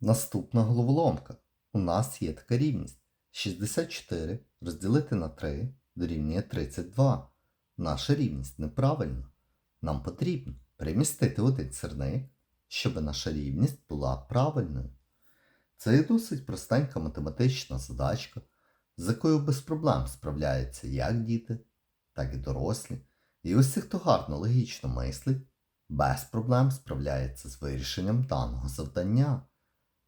Наступна головоломка. У нас є така рівність. 64 розділити на 3 дорівнює 32. Наша рівність неправильна. Нам потрібно перемістити один сірник, щоб наша рівність була правильною. Це є досить простенька математична задачка, з якою без проблем справляються як діти, так і дорослі. І усі, хто гарно логічно мислить, без проблем справляється з вирішенням даного завдання.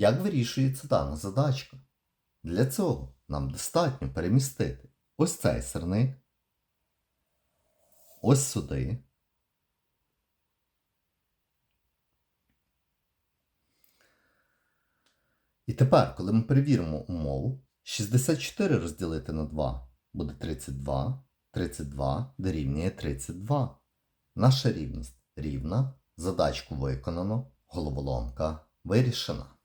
Як вирішується дана задачка? Для цього нам достатньо перемістити ось цей сирник, ось сюди. І тепер, коли ми перевіримо умову, 64 розділити на 2 буде 32, 32 дорівнює 32. Наша рівність рівна, задачку виконано, головоломка вирішена.